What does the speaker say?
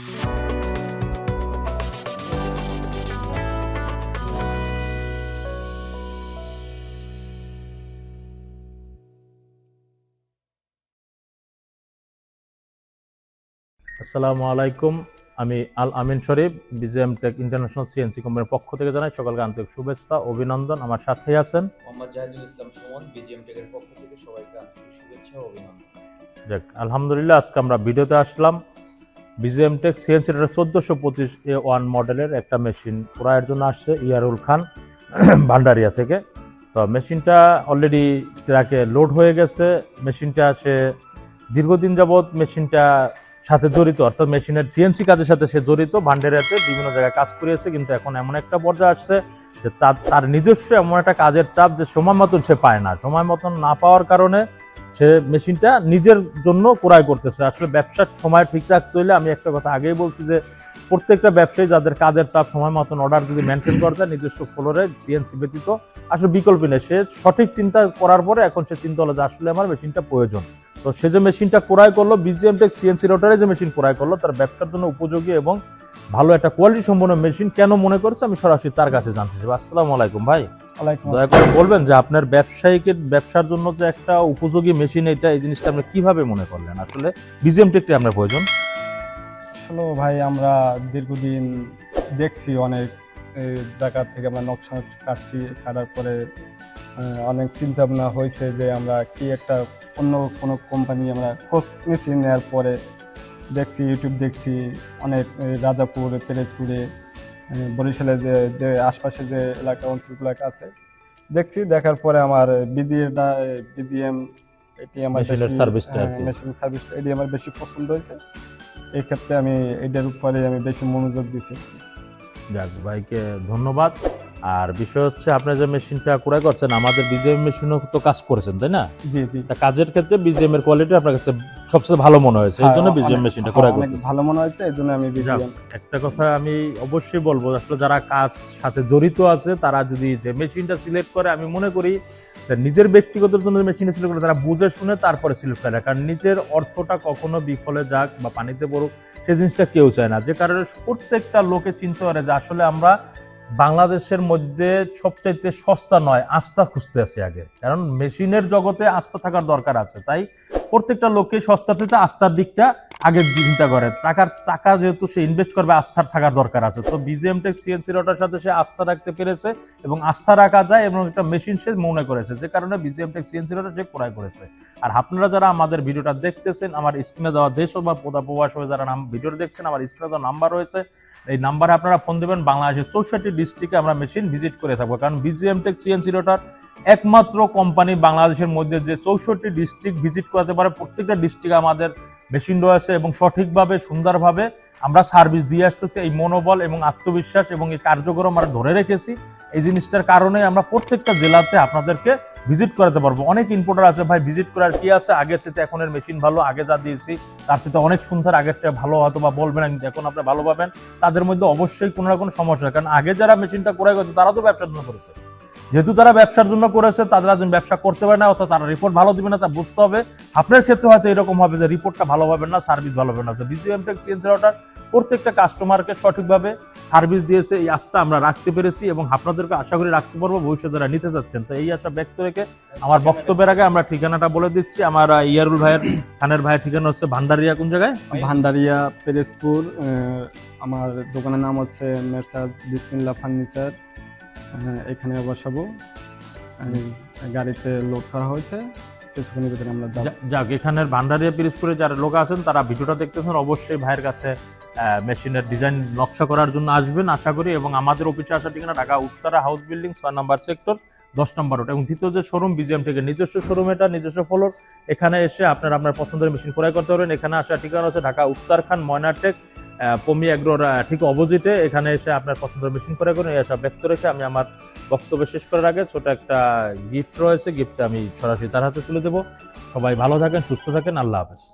আসসালামু আলাইকুম। আমি Al Amin Sharif BJM tech international CNC কোম্পানির পক্ষ থেকে জানাই সকলকে আন্তরিক শুভেচ্ছা অভিনন্দন। আমার সাথেই আছেন মোহাম্মদ জাহিদুল ইসলাম সুমন বিজিএম টেকের পক্ষ থেকে সবাইকে আন্তরিক শুভেচ্ছা ও অভিনন্দন। যাক আলহামদুলিল্লাহ আজকে আমরা ভিডিওতে আসলাম। বিজেএম টেক সিএনসি চোদ্দোশো পঁচিশ এ ওয়ান মডেলের একটা মেশিন ক্রয়ের জন্য আসছে ইয়ারুল খান, ভান্ডারিয়া থেকে। তো মেশিনটা অলরেডি ট্রাকে লোড হয়ে গেছে। মেশিনটা সে দীর্ঘদিন যাবৎ মেশিনটা সাথে জড়িত, অর্থাৎ মেশিনের সিএনসি কাজের সাথে সে জড়িত, ভান্ডারিয়াতে বিভিন্ন জায়গায় কাজ করিয়েছে। কিন্তু এখন এমন একটা পর্যায়ে আসছে যে তার তার নিজস্ব এমন একটা কাজের চাপ যে সময় মতন সে পায় না। সময় মতন না পাওয়ার কারণে সে মেশিনটা নিজের জন্য ক্রয় করতেছে। আসলে ব্যবসার সময় ঠিক রাখতে হলে আমি একটা কথা আগেই বলছি যে, প্রত্যেকটা ব্যবসায়ী যাদের কাজের চাপ, সময় মতন অর্ডার যদি মেনটেন করে দেয় নিজস্ব ফ্লোরে সিএনসি ব্যতীত, আসলে বিকল্প নেই। সে সঠিক চিন্তা করার পরে এখন সে চিন্তা হলো যে, আসলে আমার মেশিনটা প্রয়োজন। তো সে যে মেশিনটা ক্রয় করল বিজিএম টেক সিএনসি রোটারে যে মেশিন ক্রয় করল, তার ব্যবসার জন্য উপযোগী এবং ভালো একটা কোয়ালিটি সম্পন্ন মেশিন কেন মনে করছে, আমি সরাসরি তার কাছে জানতে চাই। আসসালামু আলাইকুম ভাই। দয়া করে বলবেন যে আপনার ব্যবসায়িকের ব্যবসার জন্য যে একটা উপযোগী মেশিন এটা এই জিনিসটা আপনি কীভাবে মনে করলেন? আসলে বিজিএম টেকটি আপনার প্রয়োজন। আসলে ভাই আমরা দীর্ঘদিন দেখছি অনেক জায়গা থেকে আমরা নকশা কাটছি কাটার পরে অনেক চিন্তা ভাবনা হয়েছে যে আমরা কি একটা অন্য কোনো কোম্পানি আমরা খোঁজ নিয়েছি নেওয়ার পরে দেখছি ইউটিউব দেখছি অনেক রাজাপুর পেরেজপুরে বরিশালে যে যে আশপাশে যে এলাকা অঞ্চলগুলো আছে দেখছি দেখার পরে আমার বিজিএটা বিজিএম এটি আমার সার্ভিসটা মেশিন সার্ভিসটা এটি আমার বেশি পছন্দ হয়েছে। এই ক্ষেত্রে আমি এটার উপরে আমি বেশি মনোযোগ দিছি যাক ভাইকে ধন্যবাদ। আর বিষয় হচ্ছে আপনি যে মেশিনটা ক্রয় করছেন আমাদের বিজিএম মেশিনও তো কাজ করেছেন তাই না? জি জি। তা কাজের ক্ষেত্রে বিজিএম এর কোয়ালিটি আপনার কাছে সবচেয়ে ভালো মনে হয়েছে এই জন্য হ্যাঁ, বিজিএম মেশিনটা ক্রয় অনেক ভালো মনে হয়েছে এই জন্য আমি বিজিএম একটা কথা আমি অবশ্যই বলব আসলে যারা কাজ সাথে জড়িত আছে তারা যদি যে মেশিনটা সিলেক্ট করে আমি মনে করি নিজের ব্যক্তিগত জন্য মেশিনে সিলেক্ট করে তারা বুঝে শুনে তারপরে সিলেক্ট করে। কারণ নিজের অর্থটা কখনো বিফলে যাক বা পানিতে পড়ুক সেই জিনিসটা কেউ চায় না। যে কারণে প্রত্যেকটা লোকে চিন্তা করে যে আসলে আমরা বাংলাদেশের মধ্যে সবচাইতে সস্তা নয়, আস্থা খুঁজতে আছি আগে। কারণ মেশিনের জগতে আস্থা থাকার দরকার আছে। তাই প্রত্যেকটা লোককে সস্তার চাইতে আস্থার দিকটা আগে চিন্তা করে। টাকার, টাকা যেহেতু সে ইনভেস্ট করবে, আস্থার থাকার দরকার আছে। তো বিজিএম টেক সিএনসি রটার সাথে সে আস্থা রাখতে পেরেছে এবং আস্থা রাখা যায় এবং একটা মেশিন সে মনে করেছে। যে কারণে বিজিএম টেক সিএনসি রটার সে ক্রয় করেছে। আর আপনারা যারা আমাদের ভিডিওটা দেখতেছেন, আমার স্ক্রিনে দেওয়া দেশ বা প্রদা প্রবাস হয়ে যারা নাম ভিডিও দেখছেন, আমার স্ক্রিনে দেওয়া নাম্বার রয়েছে। এই নাম্বারে আপনারা ফোন দেবেন। বাংলাদেশের চৌষট্টি ডিস্ট্রিক্টে আমরা মেশিন ভিজিট করে থাকব। কারণ বিজিএম টেক সিএনসি রটার একমাত্র কোম্পানি বাংলাদেশের মধ্যে যে চৌষট্টি ডিস্ট্রিক্ট ভিজিট করাতে পারে, প্রত্যেকটা ডিস্ট্রিক্ট আমাদের মেশিন রয়েছে এবং সঠিকভাবে, সুন্দরভাবে আমরা সার্ভিস দিয়ে আসতেছি। এই মনোবল এবং আত্মবিশ্বাস এবং এই কার্যক্রম আমরা ধরে রেখেছি। এই জিনিসটার কারণে আমরা প্রত্যেকটা জেলাতে আপনাদেরকে ভিজিট করাতে পারব। অনেক ইম্পোর্টার আছে, ভাই ভিজিট করার কি আছে? আগের সাথে এখনের মেশিন ভালো, আগে যা দিয়েছি, তার সাথে অনেক সুন্দর, আগেরটা ভালো হয়তো বা বলবেন কিন্তু এখন আপনি ভালো পাবেন। তাদের মধ্যে অবশ্যই কোনো না কোনো সমস্যা কারণ আগে যারা মেশিনটা ক্রয় করছে তারা তো ব্যবসার জন্য করেছে। যেহেতু তারা ব্যবসার জন্য করেছে তারা যদি ব্যবসা করতে পারে না অর্থাৎ তারা রিপোর্ট ভালো দিবে না তা বুঝতে হবে। আপনার ক্ষেত্রে হয়তো এরকম হবে যে রিপোর্টটা ভালো হবে না সার্ভিস ভালো হবে না। তো বিজিএম টেক সিএনসি অর্ডার প্রত্যেকটা কাস্টমারকে সঠিকভাবে সার্ভিস দিয়েছে এই আস্থা আমরা রাখতে পেরেছি এবং আপনাদেরকে আশা করি রাখতে পারব ভবিষ্যতে যারা নিতে যাচ্ছেন। তো এই আশা ব্যক্ত রেখে আমার বক্তব্যের আগে আমরা ঠিকানাটা বলে দিচ্ছি। আমার ইয়ারুল ভাইয়ের খানের ভাইয়ের ঠিকানা হচ্ছে ভান্ডারিয়া কোন জায়গায়? ভান্ডারিয়া পেরেজপুর আহ, আমার দোকানের নাম হচ্ছে মেরসাজ বিসমিল্লা ফার্নিচার। এখানে বসাবো। গাড়িতে লোড করা হয়েছে। কিছুক্ষণের ভিতরে আমরা যাক, এখানের ভান্ডারিয়া পিরিজপুরে যারা লোক আছেন, তারা ভিডিওটা দেখতেছেন। অবশ্যই ভাইয়ের কাছে মেশিনের ডিজাইন নকশা করার জন্য আসবেন, আশা করি। এবং আমাদের অফিসে আসার ঠিকানা ঢাকা উত্তরা হাউস বিল্ডিং ছয় নম্বর সেক্টর দশ নম্বর রোড এবং দ্বিতীয় যে শোরুম বিজিএম থেকে নিজস্ব শোরুম এটা, নিজস্ব ফ্লোর এখানে এসে আপনার আপনার পছন্দের মেশিন ক্রয় করতে পারবেন। এখানে আসার ঠিকানা হচ্ছে ঢাকা উত্তরখান ময়নাটেক পমি এগ্রোর ঠিক অপোজিটে এখানে এসে আপনার পছন্দের মেশিন করে করুন এসব ব্যক্ত রেখে আমি আমার বক্তব্য শেষ করার আগে ছোট একটা গিফট রয়েছে গিফটটা আমি সরাসরি তার হাতে তুলে দেবো। সবাই ভালো থাকেন, সুস্থ থাকেন, আল্লাহ হাফেজ।